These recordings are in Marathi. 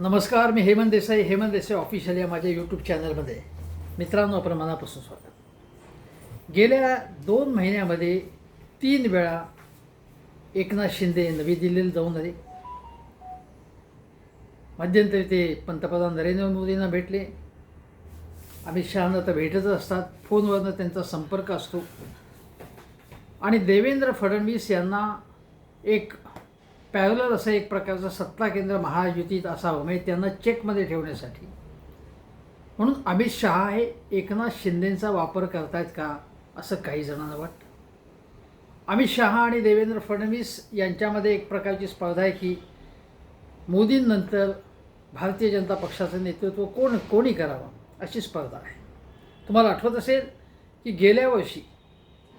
नमस्कार मी हेमंत देसाई हेमंत देसाई ऑफिशियल या माझ्या यूट्यूब चॅनलमध्ये मित्रांनो आपण मनापासून स्वागत. गेल्या दोन महिन्यामध्ये तीन वेळा एकनाथ शिंदे नवी दिल्लीला जाऊन आले. मध्यंतरी ते पंतप्रधान नरेंद्र मोदींना भेटले. अमित शहाना तर भेटतच असतात. फोनवरनं त्यांचा संपर्क असतो. आणि देवेंद्र फडणवीस यांना एक पॅरलर असं एक प्रकारचं सत्ता केंद्र महायुतीत असावं म्हणजे त्यांना चेकमध्ये ठेवण्यासाठी. म्हणून अमित शहा हे एकनाथ शिंदेंचा वापर करतायत का असं काही जणांना वाटतं. अमित शहा आणि देवेंद्र फडणवीस यांच्यामध्ये एक प्रकारची स्पर्धा आहे की मोदींनंतर भारतीय जनता पक्षाचं नेतृत्व कोण कोणी करावं अशी स्पर्धा आहे. तुम्हाला आठवत असेल की गेल्या वर्षी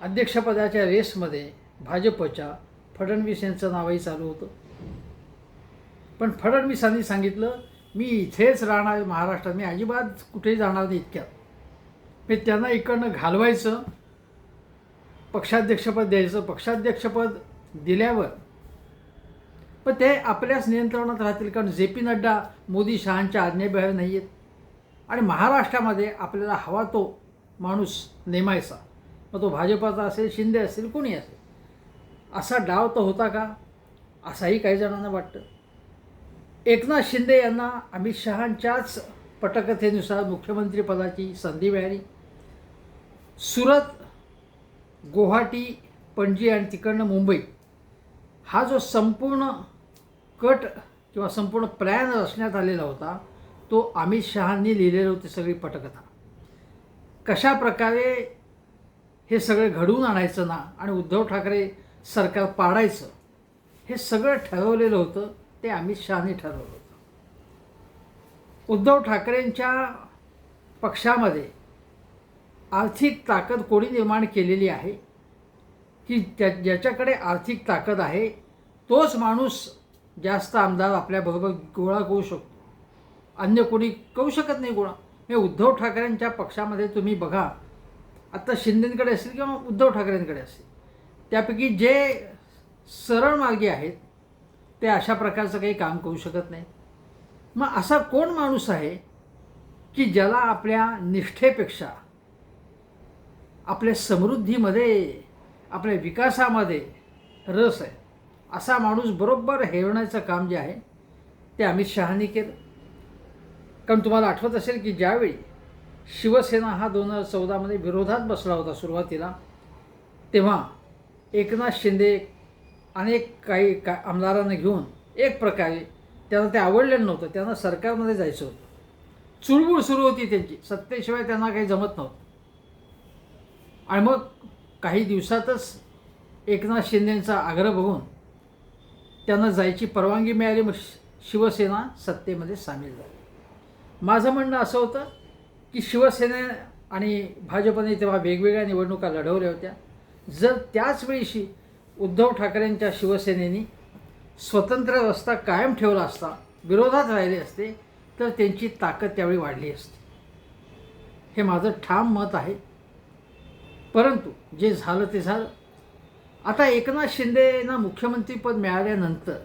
अध्यक्षपदाच्या रेसमध्ये भाजपच्या फडणवीस यांचं नावही चालू होतं. पण फडणवीसांनी सांगितलं मी इथेच राहणार महाराष्ट्रात मी अजिबात कुठेही जाणार नाही इतक्यात. मी त्यांना इकडनं घालवायचं पक्षाध्यक्षपद द्यायचं पक्षाध्यक्षपद दिल्यावर. पण ते आपल्याच नियंत्रणात राहतील कारण जे पी नड्डा मोदी शहांच्या आज्ञेबाहेर नाही आहेत. आणि महाराष्ट्रामध्ये आपल्याला हवा तो माणूस नेमायचा. मग तो भाजपाचा असेल शिंदे असेल कोणी असेल? असा डाव तर होता का? असाही काही जणांना वाटतं. एकनाथ शिंदे यांना अमित शहांच्याच पटकथेनुसार मुख्यमंत्रीपदाची संधी मिळाली. सुरत गुवाहाटी पणजी आणि तिकडनं मुंबई हा जो संपूर्ण कट किंवा संपूर्ण प्लॅन रचण्यात आलेला होता तो अमित शहांनी लिहिलेली होती सगळी पटकथा. कशा प्रकारे हे सगळं घडवून आणायचं ना आणि उद्धव ठाकरे सरकार पाडायचं हे सगळं ठरवलेलं होतं ते अमित शहाने ठरवलं होतं. उद्धव ठाकरेंच्या पक्षामध्ये आर्थिक ताकद कोणी निर्माण केलेली आहे? की त्या ज्याच्याकडे आर्थिक ताकद आहे तोच माणूस जास्त आमदार आपल्याबरोबर गोळा करू शकतो. अन्य कोणी करू शकत नाही गोळा. हे उद्धव ठाकरेंच्या पक्षामध्ये तुम्ही बघा. आत्ता शिंदेंकडे असेल किंवा उद्धव ठाकरेंकडे असेल? त्यापैकी जे सरळ मार्गी आहेत ते अशा प्रकारचं काही काम करू शकत नाही. मग असा कोण माणूस आहे की ज्याला आपल्या निष्ठेपेक्षा आपल्या समृद्धीमध्ये आपल्या विकासामध्ये रस आहे असा माणूस बरोबर हेरण्याचं काम जे आहे ते अमित शहानी केलं. कारण तुम्हाला आठवत असेल की ज्यावेळी शिवसेना हा दोन हजार चौदामध्ये विरोधात बसला होता सुरुवातीला तेव्हा एकनाथ शिंदे अनेक काही का आमदारांना घेऊन एक प्रकारे त्यांना ते आवडलेलं नव्हतं. त्यांना सरकारमध्ये जायचं होतं. चुळबुळ सुरू होती त्यांची. सत्तेशिवाय त्यांना काही जमत नव्हतं. आणि मग काही दिवसातच एकनाथ शिंदेंचा आग्रह बघून त्यांना जायची परवानगी मिळाली. मग शिवसेना सत्तेमध्ये सामील झाली. माझं म्हणणं असं होतं की शिवसेने आणि भाजपने तेव्हा वेगवेगळ्या निवडणुका लढवल्या होत्या. जर त्याच उद्धव ठाकरेंच्या शिवसेनेनी स्वतंत्र रस्ता कायम ठेवला असता विरोधात राहिले असते तर त्यांची ताकद त्यावेळी वाढली असती. हे माझं ठाम मत आहे. परंतु जे झालं ते झालं. आता एकनाथ शिंदेना मुख्यमंत्रीपद मिळाल्यानंतर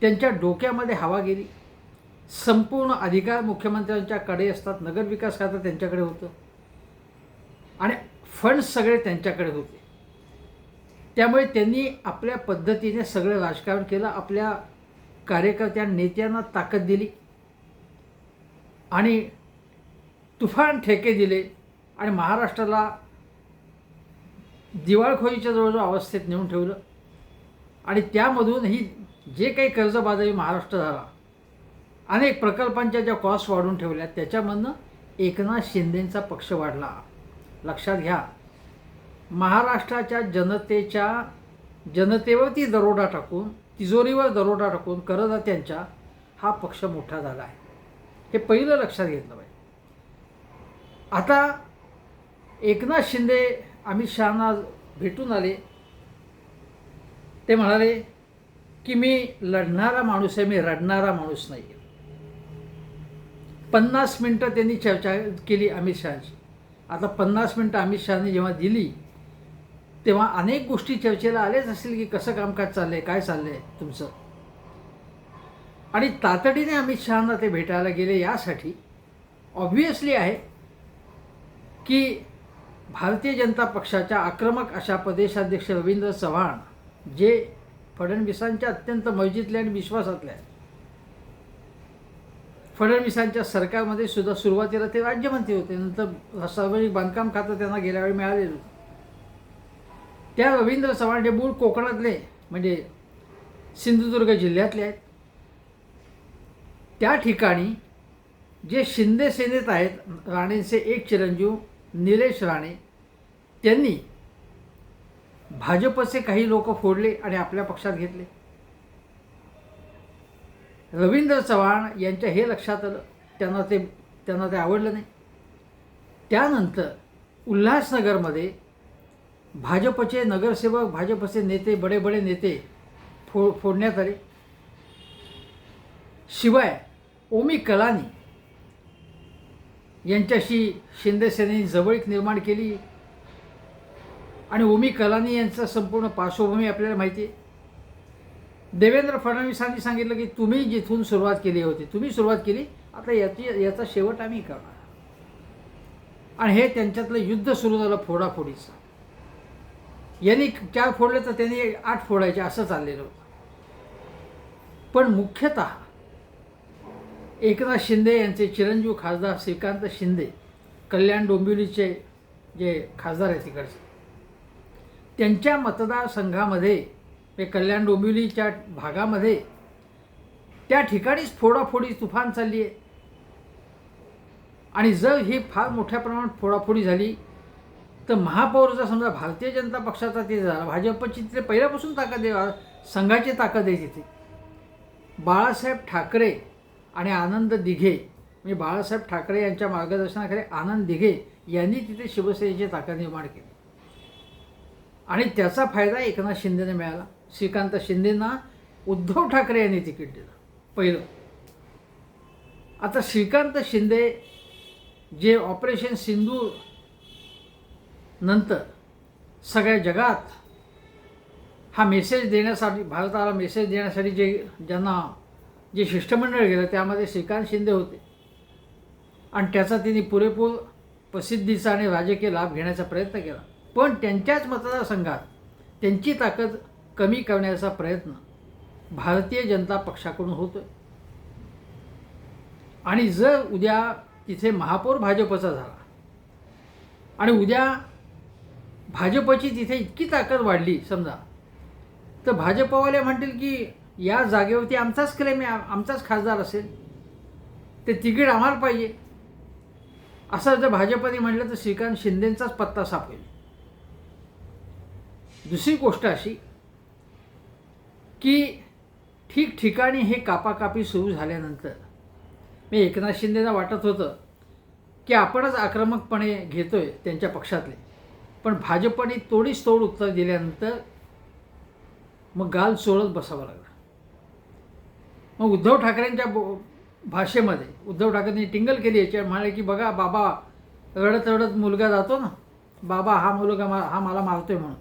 त्यांच्या डोक्यामध्ये हवा गेली. संपूर्ण अधिकार मुख्यमंत्र्यांच्याकडे असतात नगरविकास खातं त्यांच्याकडे होतं. आणि फंड्स सगळे त्यांच्याकडे होते. त्यामुळे त्यांनी आपल्या पद्धतीने सगळं राजकारण केलं आपल्या कार्यकर्त्या नेत्यांना ताकद दिली आणि तुफान ठेके दिले आणि महाराष्ट्राला दिवाळखोरीच्या जवळजवळ अवस्थेत नेऊन ठेवलं. आणि त्यामधून ही जे काही कर्जबाजारी महाराष्ट्र झाला अनेक प्रकल्पांच्या ज्या कॉस्ट वाढून ठेवल्या त्याच्यामधनं एकनाथ शिंदेंचा पक्ष वाढला. लक्षात घ्या. महाराष्ट्राच्या जनतेच्या जनतेवरती दरोडा टाकून तिजोरीवर दरोडा टाकून करदात्यांच्या हा पक्ष मोठा झाला आहे. हे पहिलं लक्षात घेतलं पाहिजे. आता एकनाथ शिंदे अमित शहाना भेटून आले. ते म्हणाले की मी लढणारा माणूस आहे मी रडणारा माणूस नाही आहे पन्नास मिनटं त्यांनी चर्चा केली अमित शहाची. आता पन्नास मिनटं अमित शहानी जेव्हा दिली तेव्हा अनेक गोष्टी चर्चेला आलेच असतील की कसं कामकाज चाललं आहे काय चाललं आहे तुमचं. आणि तातडीने अमित शहांना ते भेटायला गेले यासाठी ऑब्व्हियसली आहे की भारतीय जनता पक्षाच्या आक्रमक अशा प्रदेशाध्यक्ष रवींद्र चव्हाण जे फडणवीसांच्या अत्यंत मर्जीतले आणि विश्वासातले आहेत फडणवीसांच्या सरकारमध्ये सुद्धा सुरुवातीला ते राज्यमंत्री होते. नंतर सार्वजनिक बांधकाम खातं त्यांना गेल्या वेळी मिळालेलं होतं. त्या रवींद्र चव्हाण हे मूळ कोकणातले म्हणजे सिंधुदुर्ग जिल्ह्यातले आहेत. त्या ठिकाणी जे शिंदे सेनेत आहेत राणेंचे एक चिरंजीव निलेश राणे त्यांनी भाजपचे काही लोक फोडले आणि आपल्या पक्षात घेतले. रवींद्र चव्हाण यांच्या हे लक्षात आलं. त्यांना ते त्यांना ते आवडलं नाही. त्यानंतर उल्हासनगरमध्ये भाजपचे नगरसेवक भाजपचे नेते बडे बडे नेते फो फोडण्यात आले. शिवाय ओमी कलानी यांच्याशी शिंदेसेनेने जवळीक निर्माण केली. आणि ओमी कलानी यांचं संपूर्ण पार्श्वभूमी आपल्याला माहिती आहे. देवेंद्र फडणवीसांनी सांगितलं की तुम्ही जिथून सुरुवात केली होती तुम्ही सुरुवात केली आता याची याचा शेवट आम्ही करणार. आणि हे त्यांच्यातलं युद्ध सुरू झालं फोडाफोडीचं. यांनी चार फोडले तर त्यांनी आठ फोडायचे असं चाललेलं होतं. पण मुख्यतः एकनाथ शिंदे यांचे चिरंजीव खासदार श्रीकांत शिंदे कल्याण डोंबिवलीचे जे खासदार आहेत तिकडचे त्यांच्या मतदारसंघामध्ये ते कल्याण डोंबिवलीच्या भागामध्ये त्या ठिकाणीच फोडाफोडी तुफान चालली आहे आणि जर ही फार मोठ्या प्रमाणात फोडाफोडी झाली. तर महापौरचा समजा भारतीय जनता पक्षाचा ते झाला. भाजपची तिथे पहिल्यापासून ताकद आहे संघाची ताकद आहे तिथे. बाळासाहेब ठाकरे आणि आनंद दिघे म्हणजे बाळासाहेब ठाकरे यांच्या मार्गदर्शनाखाली आनंद दिघे यांनी तिथे शिवसेनेची ताकद निर्माण केली. आणि त्याचा फायदा एकनाथ शिंदेने मिळाला. श्रीकांत शिंदेंना उद्धव ठाकरे यांनी तिकीट दिलं पहिलं. आता श्रीकांत शिंदे जे ऑपरेशन सिंधू नंतर सगळ्या जगात हा मेसेज देण्यासाठी भारताला मेसेज देण्यासाठी जे ज्यांना जे शिष्टमंडळ गेलं त्यामध्ये श्रीकांत शिंदे होते. आणि त्याचा त्यांनी पुरेपूर प्रसिद्धीचा आणि राजकीय लाभ घेण्याचा प्रयत्न केला. पण त्यांच्याच मतदारसंघात त्यांची ताकद कमी करण्याचा प्रयत्न भारतीय जनता पक्षाकडून होतो आणि जर उद्या तिथे महापौर भाजपचा झाला आणि उद्या भाजपची तिथे इतकी ताकद वाढली समजा तर भाजपवाले म्हणतील की या जागेवरती आमचाच क्लेम आहे आमचाच खासदार असेल. ते तिकीट आम्हाला पाहिजे. असं जर भाजपने म्हटलं तर श्रीकांत शिंदेंचाच पत्ता साफ होईल दुसरी गोष्ट अशी की ठिकठिकाणी हे कापाकापी सुरू झाल्यानंतर मी एकनाथ शिंदेना वाटत होतं की आपणच आक्रमकपणे घेतो आहे त्यांच्या पक्षातले. पण भाजपने तोडीस तोड उत्तर दिल्यानंतर मग गाल चोळत बसावं लागलं. मग उद्धव ठाकरेंच्या बो भाषेमध्ये उद्धव ठाकरेंनी टिंगल केली याच्यावर म्हणाले की बघा बाबा रडत रडत मुलगा जातो ना बाबा हा मुलगा मा हा मला मारतोय म्हणून.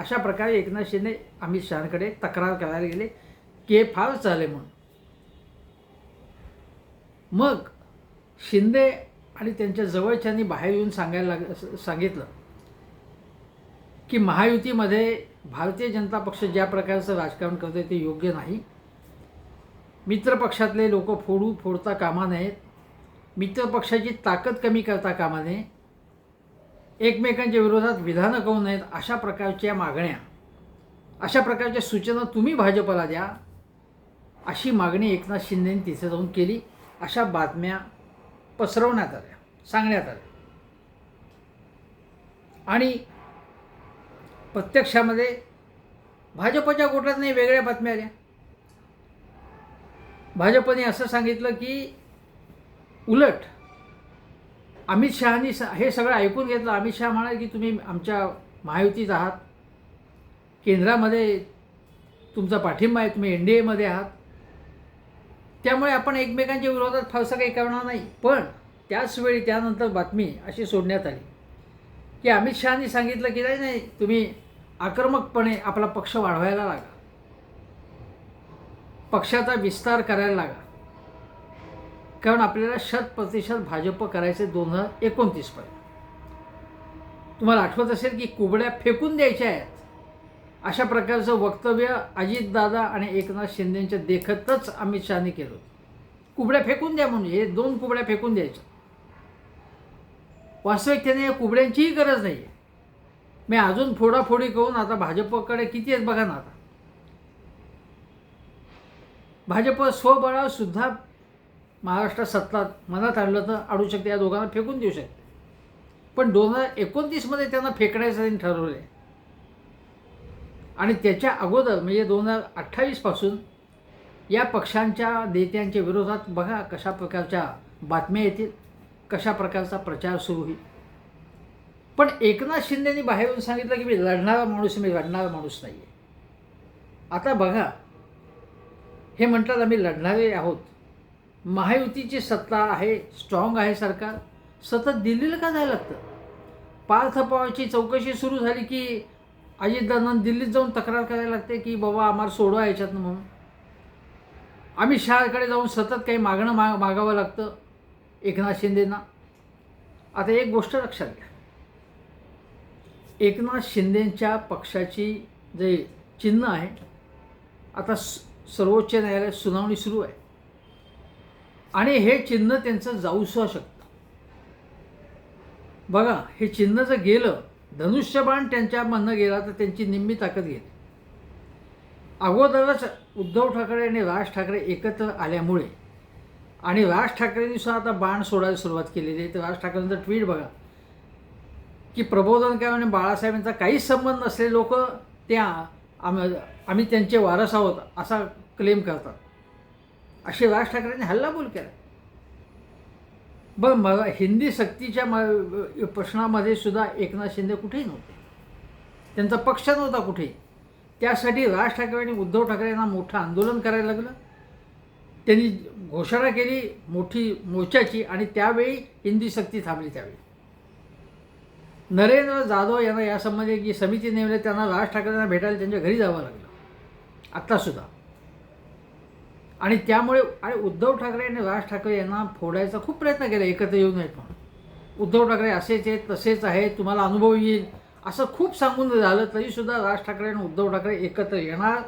अशा प्रकारे एकनाथ शिंदे अमित शहाकडे तक्रार करायला गेले की हे फार चाले म्हणून. मग शिंदे आणि त्यांच्या जवळच्यांनी बाहेर येऊन सांगायला लाग सांगितलं की महायुतीमध्ये भारतीय जनता पक्ष ज्या प्रकारचं राजकारण करतोय ते योग्य नाही. मित्रपक्षातले लोक फोडू फोडता कामा नयेत. मित्रपक्षाची ताकद कमी करता कामा नये. एकमेकांच्या विरोधात विधानं करू नयेत अशा प्रकारच्या मागण्या अशा प्रकारच्या सूचना तुम्ही भाजपला द्या अशी मागणी एकनाथ शिंदेने तिथे जाऊन केली. अशा बातम्या पसरवण्यात आल्या सांगण्यात आल्या. आणि प्रत्यक्षामध्ये भाजपच्या गोटात नाही वेगळ्या बातम्या आल्या. भाजपने असं सांगितलं की उलट अमित शहानी स हे सगळं ऐकून घेतलं. अमित शहा म्हणाले की तुम्ही आमच्या महायुतीत आहात. केंद्रामध्ये तुमचा पाठिंबा आहे. तुम्ही एन डी एमध्ये आहात. त्यामुळे आपण एकमेकांच्या विरोधात फारसं काही करणार नाही. पण त्याचवेळी त्यानंतर बातमी अशी सोडण्यात आली की अमित शहानी सांगितलं की नाही नाही तुम्ही आक्रमकपणे आपला पक्ष वाढवायला लागा. पक्षाचा विस्तार करायला लागा. कारण आपल्याला शत प्रतिशत भाजप करायचे दोन हजार एकोणतीसपर्यंत तुम्हाला आठवत असेल की कुबड्या फेकून द्यायच्या आहेत. अशा प्रकारचं वक्तव्य अजितदादा आणि एकनाथ शिंदेंच्या देखतच अमित शहाने केलं होतं. कुबड्या फेकून द्या म्हणून हे दोन कुबड्या फेकून द्यायच्या. वास्तविकतेने या कुबड्यांचीही गरज नाही आहे मी अजून फोडाफोडी करून आता भाजपकडे किती आहेत बघा ना आता. भाजप स्वबळावर सुद्धा महाराष्ट्रात सत्ता मनात आणलं तर आणू शकते. या दोघांना फेकून देऊ शकते. पण दोन हजार एकोणतीसमध्ये त्यांना फेकण्याचं त्यांनी ठरवलं आहे आणि त्याच्या अगोदर म्हणजे दोन हजार अठ्ठावीसपासून या पक्षांच्या नेत्यांच्या विरोधात बघा कशा प्रकारच्या बातम्या येतील कशा प्रकारचा प्रचार सुरू होईल. पण एकनाथ शिंदेनी बाहेरून सांगितलं की मी लढणारा माणूस मी लढणारा माणूस नाही आहे आता बघा हे म्हणतात आम्ही लढणारे आहोत. महायुतीची सत्ता आहे स्ट्रॉंग आहे सरकार. सतत दिल्लीला का जायला लागतं? पार्थ पवारची चौकशी सुरू झाली की अजितदादांना दिल्लीत जाऊन तक्रार करायला लागते की बाबा आम्हाला सोडवा याच्यातनं म्हणून. अमित शहाकडे जाऊन सतत काही मागणं मा मागावं लागतं एकनाथ शिंदेना. आता एक गोष्ट लक्षात घ्या. एकनाथ शिंदेच्या पक्षाची जे चिन्ह आहे आता स- सर्वोच्च न्यायालयात सुनावणी सुरू आहे. आणि हे चिन्ह त्यांचं जाऊसुद्धा शकतं. बघा हे चिन्ह जर गेलं धनुष्यबाण त्यांच्या म्हणणं गेला तर त्यांची निम्मी ताकद गेली. अगोदरच उद्धव ठाकरे आणि राज ठाकरे एकत्र आल्यामुळे आणि राज ठाकरेंनी सुद्धा आता बाण सोडायला सुरुवात केलेली आहे. तर राज ठाकरेंचं ट्विट बघा की प्रबोधनकार आणि बाळासाहेबांचा काहीच संबंध नसले लोक त्या आम्ही आम्ही त्यांचे वारस आहोत असा क्लेम करतात. असे राज ठाकरेंनी हल्लाबोल केला. बरं मला हिंदी सक्तीच्या म प्रश्नामध्ये सुद्धा एकनाथ शिंदे कुठेही नव्हते. त्यांचा पक्ष नव्हता कुठेही. त्यासाठी राज ठाकरे आणि उद्धव ठाकरे यांना मोठं आंदोलन करायला लागलं. त्यांनी घोषणा केली मोठी मोर्चाची आणि त्यावेळी हिंदी सक्ती थांबली त्यावेळी. नरेंद्र जाधव यांना यासंबंधी जी समिती नेमली त्यांना राज ठाकरेंना भेटायला त्यांच्या घरी जावं लागलं. आत्तासुद्धा आणि त्यामुळे आणि उद्धव ठाकरे आणि राज ठाकरे यांना फोडायचा खूप प्रयत्न केला एकत्र येऊ येत म्हणून उद्धव ठाकरे असेच आहेत तसेच आहेत तुम्हाला अनुभव येईल असं खूप सांगून झालं तरीसुद्धा राज ठाकरे आणि उद्धव ठाकरे एकत्र येणार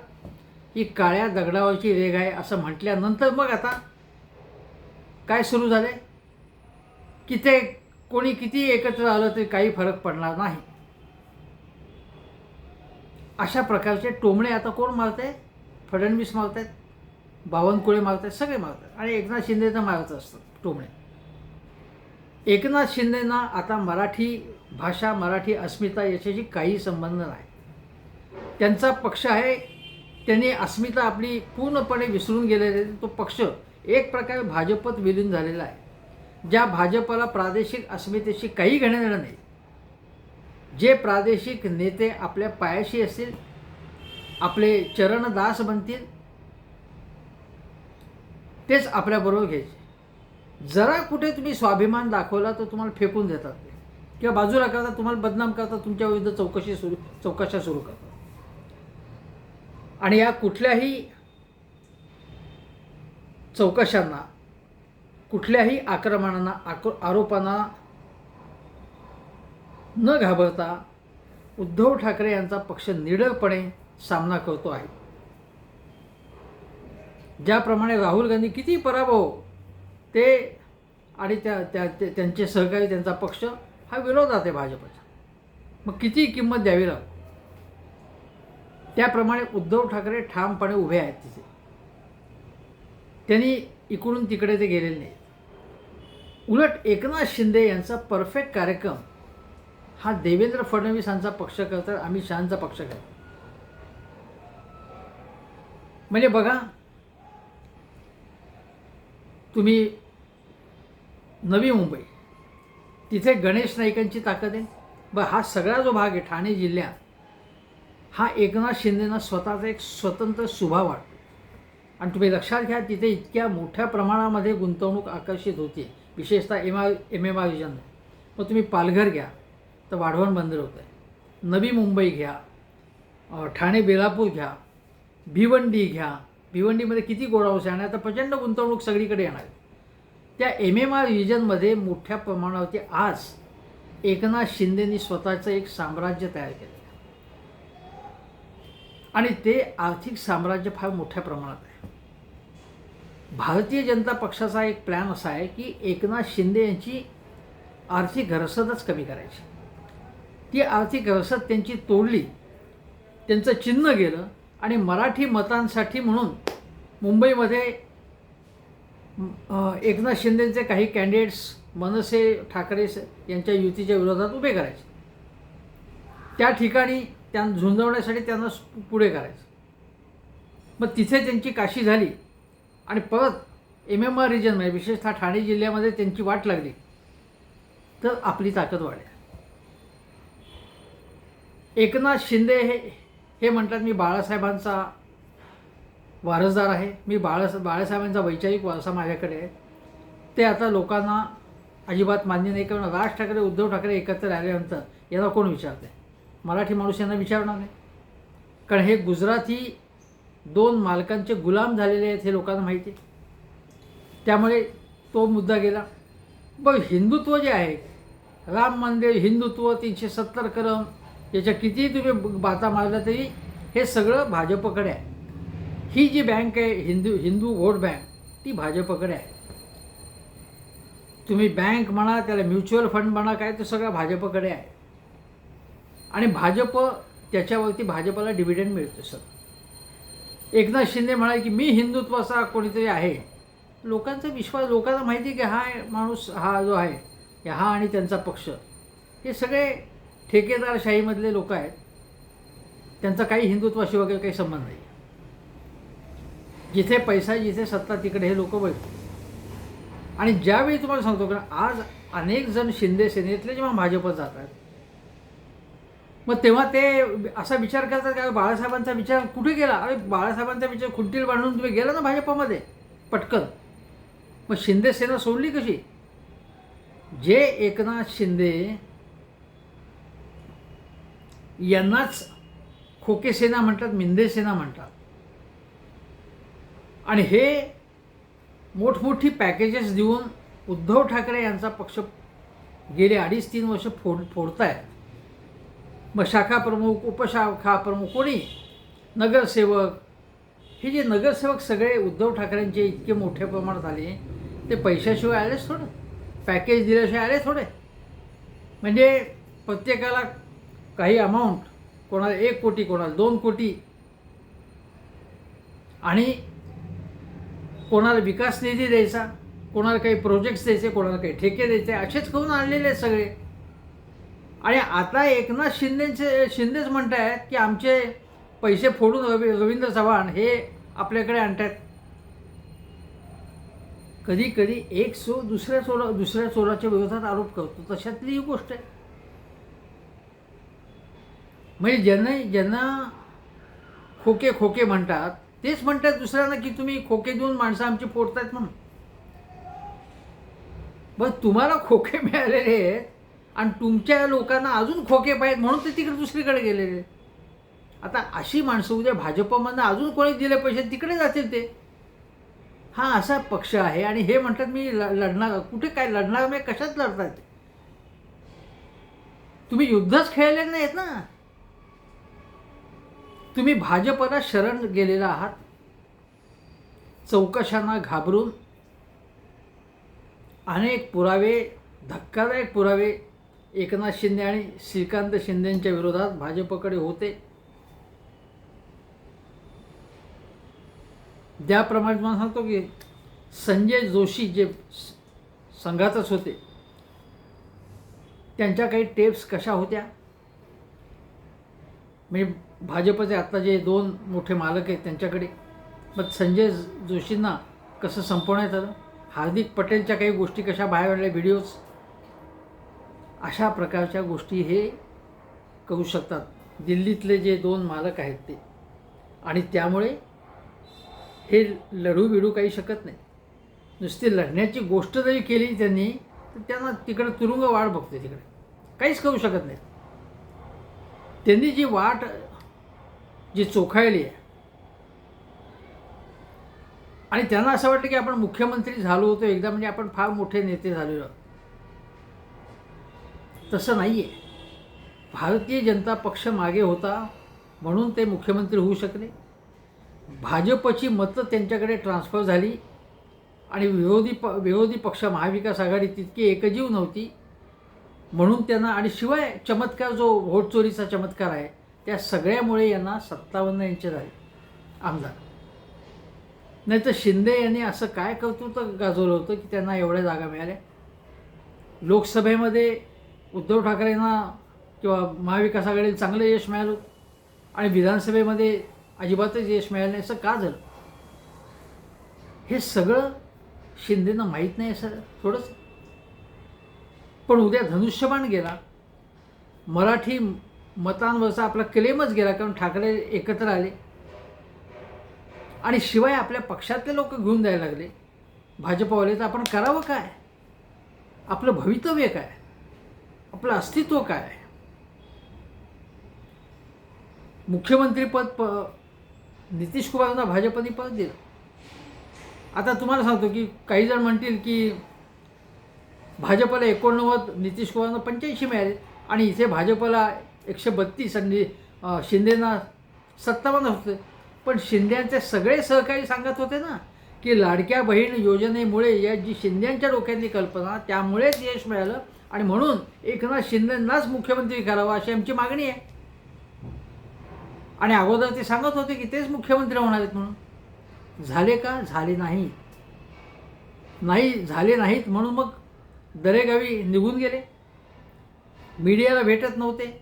ही काळ्या दगडावरची रेग आहे असं म्हटल्यानंतर मग आता काय सुरू झाले? की ते कोणी किती एकत्र आलं तरी काही फरक पडणार नाही. अशा प्रकारचे टोमणे आता कोण मारते फडणवीस मारत आहेत बावनकुळे मारतात सगळे मारतात आणि एकनाथ शिंदे तर मारत असतात टोमणे. एकनाथ शिंदेना आता मराठी भाषा मराठी अस्मिता याच्याशी काही संबंध नाही. त्यांचा पक्ष आहे त्यांनी अस्मिता आपली पूर्णपणे विसरून गेलेले आहे. तो पक्ष एक प्रकारे भाजपत विलीन झालेला आहे. ज्या भाजपला प्रादेशिक अस्मितेशी काही घेणं देणं नाही. जे प्रादेशिक नेते आपल्या पायाशी असतील आपले चरणदास बनतील तेच आपल्याबरोबर घ्यायचे. जरा कुठे तुम्ही स्वाभिमान दाखवला तर तुम्हाला फेकून देतात ते. किंवा बाजूला करतात तुम्हाला बदनाम करतात तुमच्या विरुद्ध चौकशी सुरू चौकशा सुरू करतात आणि या कुठल्याही चौकशांना कुठल्याही आक्रमणांना आक्रो आरोपांना न घाबरता उद्धव ठाकरे यांचा पक्ष निडरपणे सामना करतो आहे. ज्याप्रमाणे राहुल गांधी किती पराभव ते आणि त्या त्या त्यांचे सहकारी त्यांचा पक्ष हा विरोधात आहे भाजपचा. मग किती किंमत द्यावी लागते त्याप्रमाणे उद्धव ठाकरे ठामपणे उभे आहेत तिथे. त्यांनी इकडून तिकडे ते गेलेले नाही उलट एकनाथ शिंदे यांचा परफेक्ट कार्यक्रम हा देवेंद्र फडणवीसांचा पक्ष करतात अमित शहांचा पक्ष करतात म्हणजे बघा तुम्ही नवी मुंबई तिथे गणेश नाईकांची ताकद आहे. बरं हा सगळा जो भाग आहे ठाणे जिल्ह्यात हा एकनाथ शिंदेना स्वतःचा एक स्वतंत्र सुभा वाटतो. आणि तुम्ही लक्षात घ्या तिथे इतक्या मोठ्या प्रमाणामध्ये गुंतवणूक आकर्षित होते. विशेषतः एम आर एम एम आयोजन. मग तुम्ही पालघर घ्या तर वाढवण बंदर होतं आहे नवी मुंबई घ्या ठाणे बेलापूर घ्या भिवंडी घ्या भिवंडीमध्ये किती गोडाऊस आहे तर आता प्रचंड गुंतवणूक सगळीकडे येणार त्या एम एम आर रिजनमध्ये मोठ्या प्रमाणावरती आज एकनाथ शिंदेनी स्वतःचं एक साम्राज्य तयार केलं. आणि ते आर्थिक साम्राज्य फार मोठ्या प्रमाणात आहे. भारतीय जनता पक्षाचा एक प्लॅन असा आहे की एकनाथ शिंदे यांची आर्थिक घरसदच कमी करायची. ती आर्थिक घरसद त्यांची तोडली त्यांचं चिन्ह गेलं आणि मराठी मतांसाठी म्हणून मुंबईमध्ये एकनाथ शिंदेचे काही कॅन्डिडेट्स मनसे ठाकरे स- यांच्या युतीच्या विरोधात उभे करायचे. त्या ठिकाणी त्यांना झुंजवण्यासाठी त्यांना पुढे करायचं. मग तिथे त्यांची काशी झाली आणि परत एम एम आर रिजनमध्ये विशेषतः ठाणे जिल्ह्यामध्ये त्यांची वाट लागली तर आपली ताकद वाढेल. एकनाथ शिंदे हे हे म्हणतात मी बाळासाहेबांचा वारसदार आहे. मी बाळास बाळासाहेबांचा वैचारिक वारसा माझ्याकडे आहे. ते आता लोकांना अजिबात मान्य नाही कारण राज ठाकरे उद्धव ठाकरे एकत्र आल्यानंतर याला कोण विचारते मराठी माणूस यांना विचारणार नाही. कारण हे गुजराती दोन मालकांचे गुलाम झालेले आहेत हे लोकांना माहिती आहे. त्यामुळे तो मुद्दा गेला. बघ हिंदुत्व जे आहे राम मंदिर हिंदुत्व तीनशे सत्तर करम याच्या कितीही तुम्ही बाता मारल्या तरी हे सगळं भाजपकडे आहे. ही जी बँक आहे हिंदू हिंदू वोट बँक ती भाजपकडे आहे. तुम्ही बँक म्हणा त्याला म्युच्युअल फंड म्हणा काय तो सगळं भाजपकडे आहे. आणि भाजप त्याच्यावरती भाजपला डिव्हिडंड मिळतो सर एकनाथ शिंदे म्हणाले की मी हिंदुत्वाचा कोणीतरी आहे. लोकांचा विश्वास लोकांना माहिती आहे की हा माणूस हा जो आहे हा आणि त्यांचा पक्ष हे सगळे ठेकेदारशाहीमधले लोक आहेत. त्यांचा काही हिंदुत्वाशी वगैरे काही संबंध नाही. जिथे पैसा जिथे सत्ता तिकडे हे लोक बघतात आणि ज्यावेळी तुम्हाला सांगतो कारण आज अनेक जण शिंदे सेनेतले जेव्हा भाजपत जातात मग तेव्हा ते असा विचार करतात का बाळासाहेबांचा विचार कुठे गेला? अरे बाळासाहेबांचा विचार खुंटील बांधून तुम्ही गेला ना भाजपमध्ये? पटकन. मग शिंदे सेना सोडली कशी? जे एकनाथ शिंदे यांनाच खोके सेना म्हणतात मिंदे सेना म्हणतात. आणि हे मोठमोठी पॅकेजेस देऊन उद्धव ठाकरे यांचा पक्ष गेले अडीच तीन वर्ष फोड फोडतायत. मग शाखा प्रमुख उपशाखा प्रमुख कोणी? नगरसेवक. हे जे नगरसेवक सगळे उद्धव ठाकरेंचे इतके मोठ्या प्रमाणात आले ते पैशाशिवाय आलेच थोडे. पॅकेज दिल्याशिवाय आले थोडे. म्हणजे प्रत्येकाला काही अमाऊंट कोणाला एक कोटी कोणाला दोन कोटी. आणि कोणाला विकास निधी द्यायचा कोणाला काही प्रोजेक्ट्स द्यायचे कोणाला काही ठेके द्यायचे असेच करून आणलेले आहेत सगळे. आणि आता एकनाथ शिंदेचे शिंदेच म्हणत आहेत की आमचे पैसे फोडून रवी रवींद्र चव्हाण हे आपल्याकडे आणतात कधी कधी एक चोर दुसऱ्या चोरा दुसऱ्या चोराच्या विरोधात आरोप करतो. तशातली ही गोष्ट आहे. म्हणजे ज्यांना ज्यांना खोके खोके म्हणतात तेच म्हणतात दुसऱ्यांना की तुम्ही खोके देऊन माणसं आमची फोडतायत म्हणून. बस तुम्हाला खोके मिळालेले आहेत आणि तुमच्या लोकांना अजून खोके पाहिजेत म्हणून ते तिकडे दुसरीकडे गेलेले. आता अशी माणसं उद्या भाजपमधनं अजून कोणी दिले पैसे तिकडे जातील ते. हा असा पक्ष आहे आणि हे म्हणतात मी ल लढणार कुठे काय लढणार मी कशात लढतात तुम्ही युद्धच खेळले नाहीत ना? तुम्ही भाजपला शरण गेलेला आहात. चौकशांना घाबरून अनेक पुरावे धक्कादायक पुरावे एकनाथ शिंदे आणि श्रीकांत शिंदेंच्या विरोधात भाजपकडे होते. त्याप्रमाणे मला सांगतो की संजय जोशी जे संघातच होते त्यांच्या काही टेप्स कशा होत्या? म्हणजे भाजपचे आत्ता जे दोन मोठे मालक आहेत त्यांच्याकडे. मग संजय जोशींना कसं संपवण्यात आलं? हार्दिक पटेलच्या काही गोष्टी कशा बाहेर आल्या व्हिडिओज अशा प्रकारच्या गोष्टी हे करू शकतात. दिल्लीतले जे दोन मालक आहेत ते. आणि त्यामुळे हे लढू बिडू काही शकत नाही. नुसती लढण्याची गोष्ट जरी केली त्यांनी तर त्यांना तिकडं तुरुंग वाट बघते तिकडे. काहीच करू शकत नाही त्यांनी जी वाट जी चोखाळली आहे. आणि त्यांना असं वाटलं की आपण मुख्यमंत्री झालो होतो एकदा म्हणजे आपण फार मोठे नेते झालेलो तसं नाही आहे भारतीय जनता पक्ष मागे होता म्हणून ते मुख्यमंत्री होऊ शकले. भाजपची मतं त्यांच्याकडे ट्रान्सफर झाली आणि विरोधी प विरोधी पक्ष महाविकास आघाडी तितकी एकजीव नव्हती म्हणून त्यांना आणि शिवाय चमत्कार जो व्होट चोरीचा चमत्कार आहे त्या सगळ्यामुळे यांना सत्तावन्न इंच झाले. आमदार. नाही तर शिंदे यांनी असं काय कर्तृत्व गाजवलं होतं की त्यांना एवढ्या जागा मिळाल्या? लोकसभेमध्ये उद्धव ठाकरेंना किंवा महाविकास आघाडीला चांगलं यश मिळालं आणि विधानसभेमध्ये अजिबातच यश मिळालं नाही असं का झालं? हे सगळं शिंदेनं माहीत नाही असं थोडंच पण उद्या धनुष्यबाण गेला मराठी मतांवरचा आपला क्लेमच गेला कारण ठाकरे एकत्र आले. आणि शिवाय आपल्या पक्षातले लोक घेऊन जायला लागले. भाजपवाले तर आपण करावं काय? आपलं भवितव्य काय? आपलं अस्तित्व काय? मुख्यमंत्रीपद प नितीश कुमारांना भाजपने पद दिलं. आता तुम्हाला सांगतो की काही जण म्हणतील की भाजपला एकोणनव्वद नितीश कुमारांना पंच्याऐंशी मिळाले. आणि इथे भाजपला एकशे बत्तीस आणि शिंदेना सत्तावन्न होते. पण शिंद्यांचे सगळे सहकारी सांगत होते ना की लाडक्या बहीण योजनेमुळे या जी शिंद्यांच्या डोक्यातली कल्पना त्यामुळेच यश मिळालं आणि म्हणून एकनाथ शिंदेंनाच मुख्यमंत्री करावा अशी आमची मागणी आहे. आणि अगोदर ते सांगत होते की तेच मुख्यमंत्री होणार आहेत म्हणून. झाले का? झाले नाही. नाही झाले नाहीत म्हणून मग दरेगावी निघून गेले. मीडियाला भेटत नव्हते.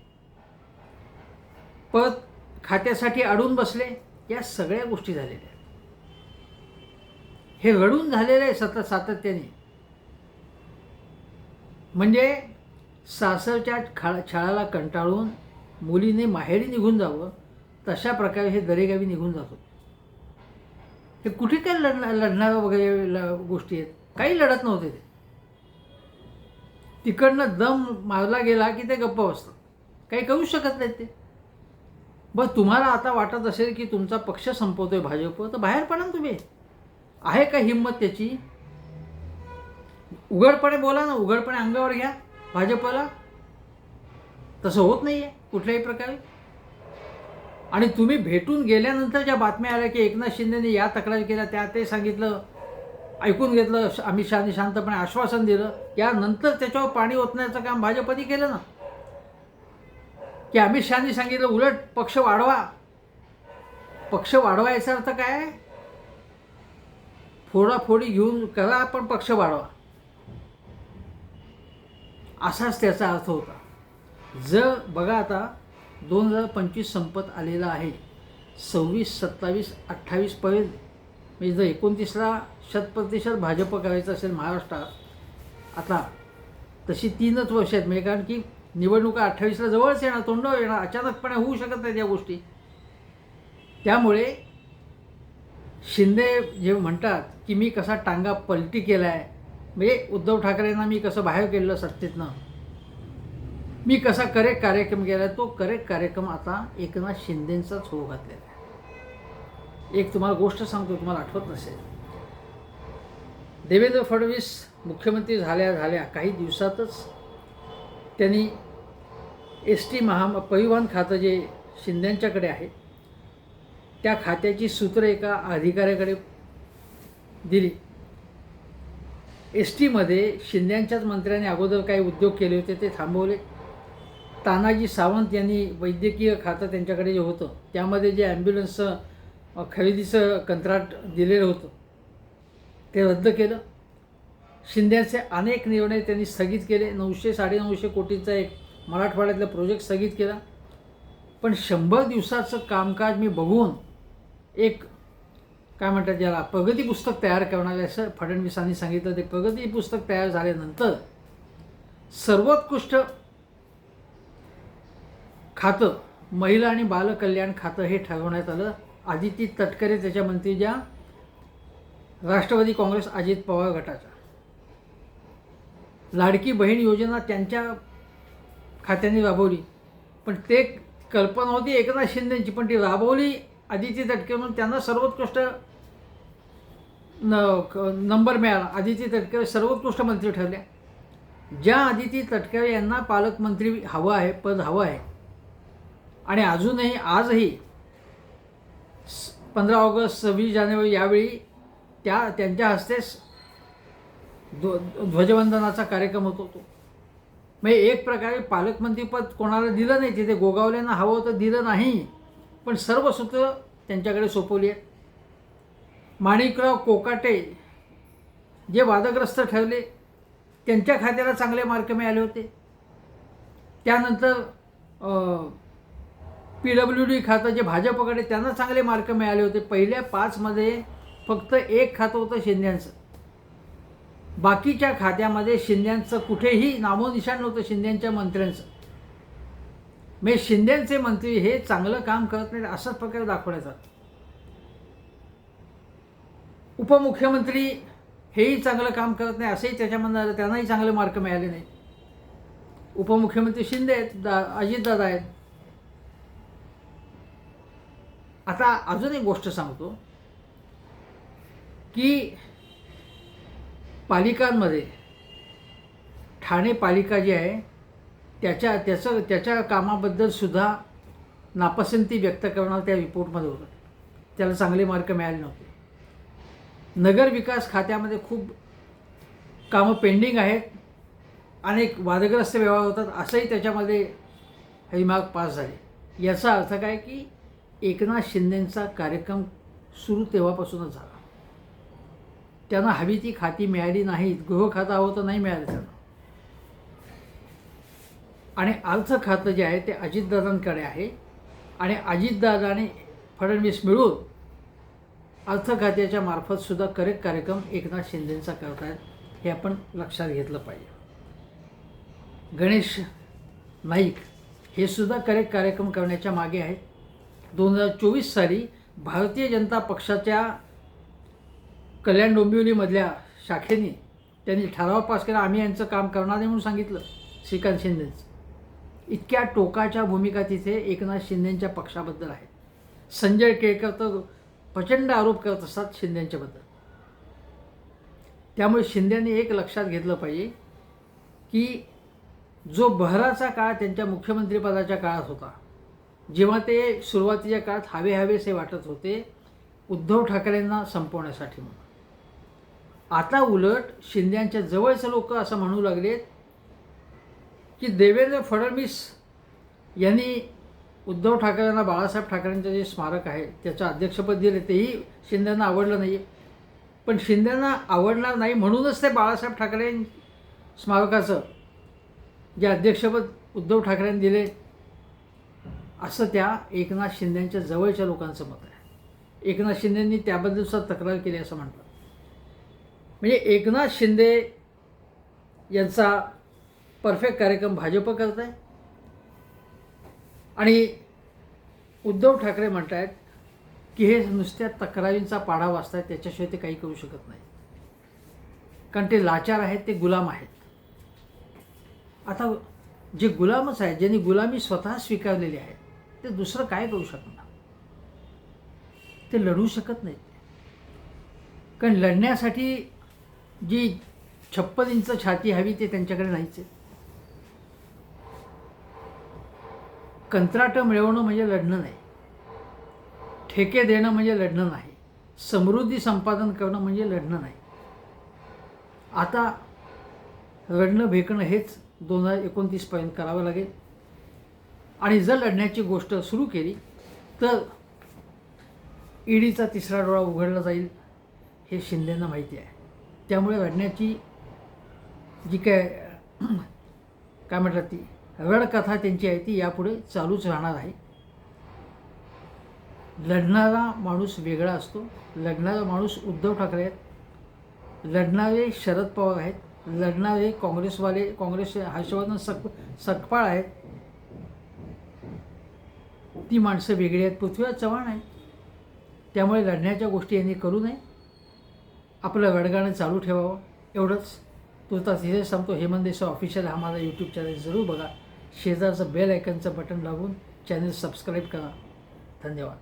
पद खात्यासाठी अडून बसले या सगळ्या गोष्टी झालेल्या आहेत. हे रडून झालेलं आहे सतत सातत्याने. म्हणजे सासरच्या खा छाळाला कंटाळून मुलीने माहेरी निघून जावं तशा प्रकारे हे दरेगावी निघून जातो हे कुठे काय लढणार लढणारं वगैरे ल गोष्टी आहेत? काही लढत नव्हते ते. तिकडनं दम मारला गेला की ते गप्प बसतात. काही करू शकत नाहीत ते. बरं तुम्हाला आता वाटत असेल की तुमचा पक्ष संपवतोय भाजप तर बाहेर पडा ना तुम्ही. आहे का हिंमत त्याची? उघडपणे बोला ना उघडपणे अंगावर घ्या भाजपला. तसं होत नाही आहे कुठल्याही प्रकारे. आणि तुम्ही भेटून गेल्यानंतर ज्या बातम्या आल्या की एकनाथ शिंदेने या तक्रारी केल्या त्या ते सांगितलं ऐकून घेतलं अमित शहानी शांतपणे आश्वासन दिलं यानंतर त्याच्यावर पाणी ओतण्याचं काम भाजपने केलं ना. की अमित शहानी सांगितलं उलट पक्ष वाढवा. पक्ष वाढवा याचा अर्थ काय? फोडाफोडी घेऊन करा पण पक्ष वाढवा. असाच त्याचा अर्थ होता. जर बघा आता दोन हजार पंचवीस संपत आलेला आहे. सव्वीस सत्तावीस अठ्ठावीसपर्यंत म्हणजे जर एकोणतीसला शतप्रतिशत भाजप करायचं असेल महाराष्ट्रात आता तशी तीनच वर्ष आहेत. म्हणजे कारण की निवडणुका अठ्ठावीसला जवळच येणार तोंडावर येणार अचानकपणे होऊ शकत नाहीत या गोष्टी. त्यामुळे शिंदे जे म्हणतात की मी कसा टांगा पलटी केला आहे म्हणजे उद्धव ठाकरेंना मी कसं बाहेर केलं सत्तेतनं मी कसा करेक्ट कार्यक्रम केला तो करेक्ट कार्यक्रम आता एकनाथ शिंदेंचाच होऊ घातलेला आहे. एक तुम्हाला गोष्ट सांगतो तुम्हाला आठवत नसेल. देवेंद्र फडणवीस मुख्यमंत्री झाल्या झाल्या काही दिवसातच त्यांनी एस टी महा परिवहन खातं जे शिंद्यांच्याकडे आहे त्या खात्याची सूत्र एका अधिकाऱ्याकडे दिली. एस टीमध्ये शिंद्यांच्याच मंत्र्यांनी अगोदर काही उद्योग केले होते ते थांबवले. तानाजी सावंत यांनी वैद्यकीय खातं त्यांच्याकडे जे होतं त्यामध्ये जे ॲम्ब्युलन्सचं खरेदीचं कंत्राट दिलेलं होतं ते रद्द केलं. शिंद्याचे अनेक निर्णय त्यांनी स्थगित केले. नऊशे साडेनऊशे कोटीचा एक मराठवाड्यातला प्रोजेक्ट स्थगित केला. पण शंभर दिवसाचं कामकाज मी बघून एक काय म्हणतात ज्याला प्रगती पुस्तक तयार करणार असं फडणवीसांनी सांगितलं. ते प्रगती पुस्तक तयार झाल्यानंतर सर्वोत्कृष्ट खातं महिला आणि बालकल्याण खातं हे ठरवण्यात आलं. आदिती तटकरे त्याच्या मंत्री ज्या? राष्ट्रवादी काँग्रेस अजित पवार गटाचा. लाडकी बहीण योजना त्यांच्या खात्याने राबवली. पण ते कल्पना होती एकनाथ शिंदेची पण ती राबवली आदिती तटके म्हणून त्यांना सर्वोत्कृष्ट न क- नंबर मिळाला. आदिती तटकरे सर्वोत्कृष्ट मंत्री ठरल्या. ज्या आदिती तटकरे यांना पालकमंत्री हवं आहे पद हवं आहे आणि अजूनही आजही स- पंधरा ऑगस्ट सव्वीस जानेवारी यावेळी त्या त्यांच्या हस्ते ध्व ध्वजवंदनाचा कार्यक्रम होत होतो म्हणजे एक प्रकारे पालकमंत्रीपद कोणाला दिलं नाही तिथे गोगावल्यांना हवं होतं दिलं नाही पण सर्व सूत्र त्यांच्याकडे सोपवली आहेत. माणिकराव कोकाटे जे वादग्रस्त ठरले त्यांच्या खात्याला चांगले मार्क मिळाले होते. त्यानंतर पी डब्ल्यू डी खातं जे भाजपकडे त्यांना चांगले मार्क मिळाले होते. पहिल्या पाचमध्ये फक्त एक खातं होतं शिंद्यांचं. बाकीच्या खात्यामध्ये शिंद्यांचं कुठेही नामोनिशाण नव्हतं शिंद्यांच्या मंत्र्यांचं. म्हणजे शिंद्यांचे मंत्री हे चांगलं काम करत नाहीत अशाच प्रकारे दाखवण्याचा. उपमुख्यमंत्री हेही चांगलं काम करत नाही असंही त्याच्यामधनं आलं त्यांनाही चांगले मार्क मिळाले नाही उपमुख्यमंत्री शिंदे आहेत दा अजितदादा आहेत. आता अजून एक गोष्ट सांगतो की पालिकांमध्ये. ठाणे पालिका जी आहे त्याच्या त्याचं त्याच्या कामाबद्दल सुद्धा नापसंती व्यक्त करणार त्या रिपोर्टमध्ये होतं. त्याला चांगले मार्क मिळाले नव्हते. नगरविकास खात्यामध्ये खूप कामं पेंडिंग आहेत. अनेक वादग्रस्त व्यवहार होतात. असंही त्याच्यामध्ये हे मार्ग पास झाले. याचा अर्थ काय की एकनाथ शिंदेंचा कार्यक्रम सुरू तेव्हापासूनच झाला. त्यांना हवी ती खाती मिळाली नाहीत गृह खातं हवं तर नाही मिळालं त्यांना. आणि अर्थ खातं जे आहे ते अजितदादांकडे आहे. आणि अजितदादा आणि फडणवीस मिळून अर्थ खात्याच्या मार्फतसुद्धा करेक्ट कार्यक्रम एकनाथ शिंदेंचा करतायत हे आपण लक्षात घेतलं पाहिजे. गणेश नाईक हे सुद्धा करेक्ट कार्यक्रम करण्याच्या मागे आहेत. दोन हजार चोवीस साली भारतीय जनता पक्षाच्या कल्याण डोंबिवलीमधल्या शाखेने त्यांनी ठराव पास केला आम्ही यांचं काम करणार नाही म्हणून सांगितलं श्रीकांत शिंदेचं. इतक्या टोकाच्या भूमिका तिथे एकनाथ शिंदेंच्या पक्षाबद्दल आहेत. संजय केळकर तर प्रचंड आरोप करत असतात शिंदेंच्याबद्दल त्यामुळे शिंदेने एक लक्षात घेतलं पाहिजे की जो बहराचा काळ त्यांच्या मुख्यमंत्रीपदाच्या काळात होता जेव्हा ते सुरुवातीच्या काळात हवे हवेसे वाटत होते उद्धव ठाकरेंना संपवण्यासाठी म्हणून. आता उलट शिंद्यांच्या जवळचे लोक असं म्हणू लागलेत की देवेंद्र फडणवीस यांनी उद्धव ठाकरेंना बाळासाहेब ठाकरेंचं जे स्मारक आहे त्याचं अध्यक्षपद दिले तेही शिंद्यांना आवडलं नाही पण शिंद्यांना आवडणार नाही म्हणूनच ते बाळासाहेब ठाकरे स्मारकाचं जे अध्यक्षपद उद्धव ठाकरेंनी दिले असं त्या एकनाथ शिंद्यांच्या जवळच्या लोकांचं मत आहे. एकनाथ शिंदेंनी त्याबद्दल सुद्धा तक्रार केली असं म्हणतात. म्हणजे एकनाथ शिंदे यांचा परफेक्ट कार्यक्रम भाजप करत आहे आणि उद्धव ठाकरे म्हणत आहेत की हे नुसत्या तक्रारींचा पाढा वाचतायत त्याच्याशिवाय ते काही करू शकत नाही. कारण ते लाचार आहेत ते गुलाम आहेत. आता जे गुलामच आहेत ज्यांनी गुलामी स्वतः स्वीकारलेली आहे ते दुसरं काय करू शकणार? ते लढू शकत नाहीत. कारण लढण्यासाठी जी छप्पन इंच छाती हवी ते त्यांच्याकडे नाहीच आहे कंत्राटं मिळवणं म्हणजे लढणं नाही. ठेके देणं म्हणजे लढणं नाही. समृद्धी संपादन करणं म्हणजे लढणं नाही. आता लढणं भेकणं हेच दोन हजार एकोणतीसपर्यंत करावं लागेल. आणि जर लढण्याची गोष्ट सुरू केली तर ईडीचा तिसरा डोळा उघडला जाईल हे शिंदेंना माहिती आहे. त्यामुळे लढण्याची जी काय काय म्हणतात ती रडकथा त्यांची आहे ती यापुढे चालूच राहणार आहे. लढणारा माणूस वेगळा असतो. लढणारा माणूस उद्धव ठाकरे आहेत. लढणारे शरद पवार आहेत. लढणारे काँग्रेसवाले काँग्रेस हर्षवर्धन सक सकपाळ आहेत. ती माणसं वेगळी आहेत. पृथ्वीराज चव्हाण आहे त्यामुळे लढण्याच्या गोष्टी यांनी करू नये. आपलं वडगाणं चालू ठेवावं. एवढंच. तुर्तास हे सांगतो हेमंत देसाई ऑफिशियल हा माझा यूट्यूब चॅनल जरूर बघा. शेजारचं बेल आयकनचं बटन दाबून चॅनल सबस्क्राईब करा. धन्यवाद.